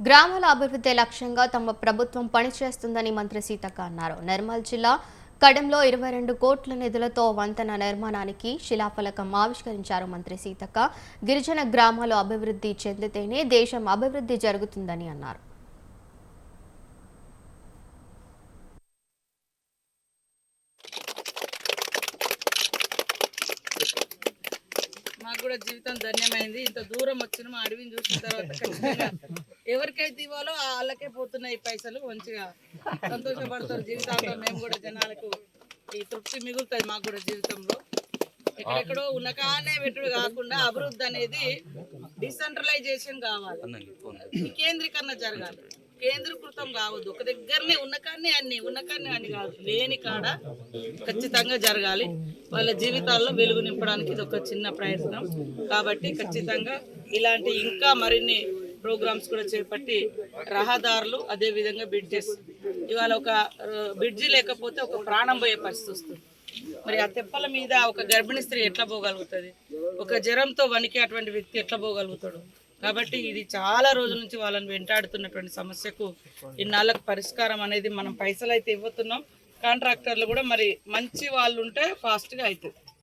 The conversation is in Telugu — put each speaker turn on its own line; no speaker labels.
గ్రామాల అభివృద్ధి లక్ష్యంగా తమ ప్రభుత్వం పనిచేస్తుందని మంత్రి సీతక్క అన్నారు. నిర్మల్ జిల్లా కడంలో ఇరవై రెండు కోట్ల నిధులతో వంతెన నిర్మాణానికి శిలాఫలకం ఆవిష్కరించారు మంత్రి సీతక్క. గిరిజన గ్రామాలు అభివృద్ధి చెందితేనే దేశం అభివృద్ధి జరుగుతుందని అన్నారు.
మాకు కూడా జీవితం ధన్యమైంది. ఇంత దూరం వచ్చిన మా అడవిని చూసిన తర్వాత ఖచ్చితంగా ఎవరికైతే ఇవ్వాలో వాళ్ళకే పోతున్నాయి ఈ పైసలు మంచిగా సంతోషపడతారు జీవితాంతం. మేము కూడా జనాలకు ఈ తృప్తి మిగులుతుంది మాకు కూడా జీవితంలో. ఎక్కడెక్కడో ఉన్నకానే పెట్టుడు కాకుండా అభివృద్ధి అనేది డిసెంట్రలైజేషన్ కావాలి. వికేంద్రీకరణ జరగాలి. కేంద్రీకృతం కావద్దు. ఒక దగ్గరనే ఉన్నకాన్నే అన్ని ఉన్నకాన్నే అన్ని కాదు. లేని కాడ ఖచ్చితంగా జరగాలి. వాళ్ళ జీవితాల్లో వెలుగు నింపడానికి ఇది ఒక చిన్న ప్రయత్నం. కాబట్టి ఖచ్చితంగా ఇలాంటి ఇంకా మరిన్ని ప్రోగ్రామ్స్ కూడా చేపట్టి రహదారులు అదే విధంగా బ్రిడ్జెస్ ఇవాళ ఒక బ్రిడ్జి లేకపోతే ఒక ప్రాణం పోయే పరిస్థితి వస్తుంది. మరి ఆ తెప్పల మీద ఒక గర్భిణీ స్త్రీ ఎట్లా పోగలుగుతుంది? ఒక జ్వరంతో వణికి అటువంటి వ్యక్తి ఎట్లా పోగలుగుతాడు? కాబట్టి ఇది చాలా రోజుల నుంచి వాళ్ళని వెంటాడుతున్నటువంటి సమస్యకు ఇన్నాళ్ళకు పరిష్కారం అనేది మనం పైసలు అయితే ఇవ్వుతున్నాం. కాంట్రాక్టర్లు కూడా మరి మంచి వాళ్ళు ఉంటే ఫాస్ట్గా అవుతుంది